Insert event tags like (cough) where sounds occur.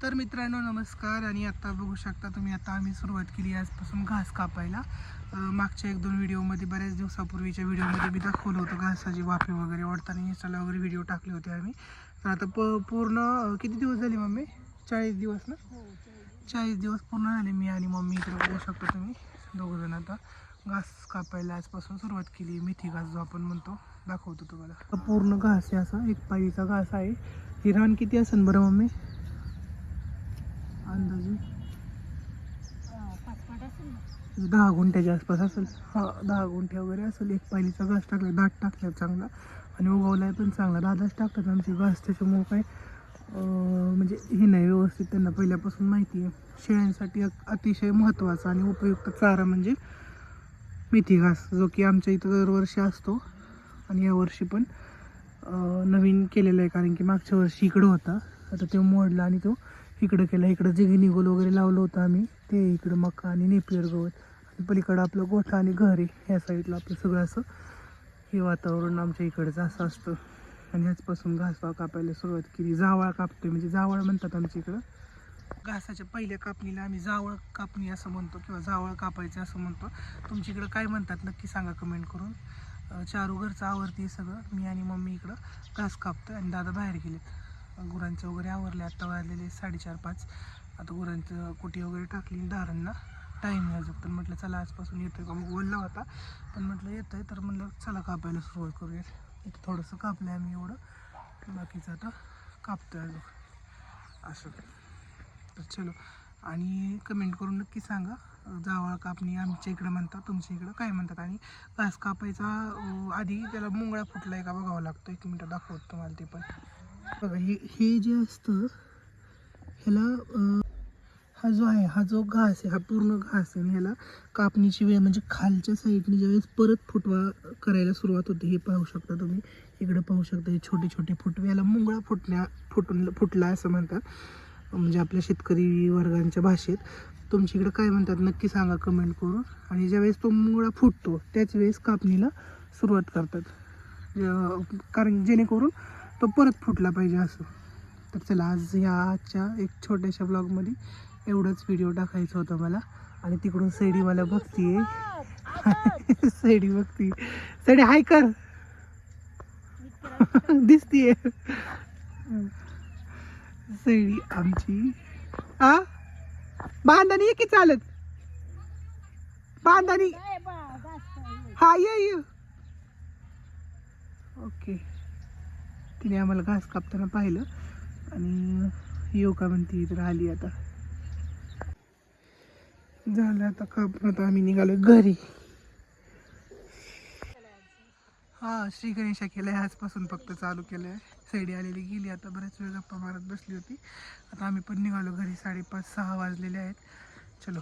तर मित्रांनो नमस्कार. आणि आता बघू शकता तुम्ही आता आम्ही सुरुवात केली आजपासून घास कापायला. मागच्या एक दोन व्हिडिओमध्ये बऱ्याच दिवसापूर्वीच्या व्हिडिओमध्ये मी दाखवलं होतं घासाची वाफे वगैरे ओढताना इंस्टाला वगैरे व्हिडिओ टाकले होते आम्ही. तर आता प पूर्ण किती दिवस झाले मम्मी? चाळीस दिवस ना? चाळीस दिवस. पूर्ण झाले मी आणि मम्मी इकडे बघू शकता तुम्ही. दोघंजण आता घास कापायला आजपासून सुरुवात केली. मेथी घास जो आपण म्हणतो दाखवतो तुम्हाला. पूर्ण घास आहे असा एक पायीचा घास आहे. ही रान किती असेल बरं मम्मी? अंदाजे. दहा गुंठ्याच्या आसपास असेल. हा दहा गुंठे वगैरे असेल. एक पायलीचा घास टाकला दाट टाकला चांगला. आणि उगवलाय पण चांगला. दादाच टाकतात आमचे घास. त्याच्यामुळं काय म्हणजे हे नाही व्यवस्थित त्यांना पहिल्यापासून माहिती आहे. शेळ्यांसाठी अतिशय महत्त्वाचा आणि उपयुक्त चारा म्हणजे मेथी घास जो की आमच्या इथं दरवर्षी असतो. आणि यावर्षी पण नवीन केलेला आहे. कारण की मागच्या वर्षी इकडं होता. आता तो मोडला आणि तो इकडं केला इकडं जे गिनीगोल वगैरे लावलं होतं आम्ही ते इकडं मका आणि नेपियर गवत आणि पलीकडं आपलं गोठा आणि घर आहे ह्या साईडला आपलं सगळं असं हे वातावरण आमच्या इकडचं असं असतं. आणि ह्याचपासून घास कापायला सुरुवात केली. जावळ कापतोय म्हणजे जावळ म्हणतात आमच्या इकडं. घासाच्या पहिल्या कापणीला आम्ही जावळ कापणी असं म्हणतो किंवा जावळ कापायचं असं म्हणतो. तुमच्या इकडं काय म्हणतात नक्की सांगा कमेंट करून. चारू घरचं आवडते सगळं. मी आणि मम्मी इकडं घास कापतोय आणि दादा बाहेर गेलेत. गुरांचं वगैरे आवरले आत्ता वाजलेले साडेचार पाच. आता गुरांचं कुटी वगैरे टाकली दारांना टाईम आहे तर म्हटलं चला आजपासून येतोय का? मग बोलला होता पण म्हटलं येतोय. तर म्हटलं चला कापायला सुरुवात करूया. इथं थोडंसं कापलं आम्ही एवढं. बाकीचं आता कापतोय अजून. असं. तर चलो. आणि कमेंट करून नक्की सांगा जावळ कापणी आमच्या इकडं म्हणतात तुमच्या इकडं काय म्हणतात? आणि घास कापायचा आधी त्याला मुंगळा फुटलाय का बघावं लागतं एक मिनटं दाखवतो तुम्हाला ते पण. बघा हे हे जे असतं ह्याला हा जो आहे हा जो घास आहे हा पूर्ण घास आहे आणि ह्याला कापणीची वेळ म्हणजे खालच्या साईडने ज्यावेळेस परत फुटवा करायला सुरुवात होते हे पाहू शकता तुम्ही. इकडं पाहू शकता हे छोटे छोटे फुटवे याला मुंगळा फुटण्या फुटून फुटला असं म्हणतात म्हणजे आपल्या शेतकरी वर्गांच्या भाषेत. तुमच्या इकडं काय म्हणतात नक्की सांगा कमेंट करून. आणि ज्यावेळेस तो मुंगळा फुटतो त्याच वेळेस कापणीला सुरुवात करतात. कारण जेणेकरून तो परत फुटला पाहिजे असं. तर चला आज ह्या आजच्या एक छोट्याशा ब्लॉगमध्ये एवढंच व्हिडिओ टाकायचं होतं मला. आणि तिकडून सैडी मला बघतीये. (laughs) सैडी बघती. सैडी हाय कर. (laughs) दिसतीये. सैडी आमची. आ? बांधानी ये की चालत? बांधानी हा ये ये. ओके तिने आम्हाला घास कापताना पाहिलं आणि येऊ का तर आली आता. झालं आता कापून आता आम्ही निघालो घरी. हा श्री गणेशा केलंय. आजपासून फक्त चालू केलंय. सैडी आलेली गेली आता. बऱ्याच वेळ गप्पा मारत बसली होती. आता आम्ही पण निघालो घरी. साडेपाच सहा वाजलेले आहेत. चलो.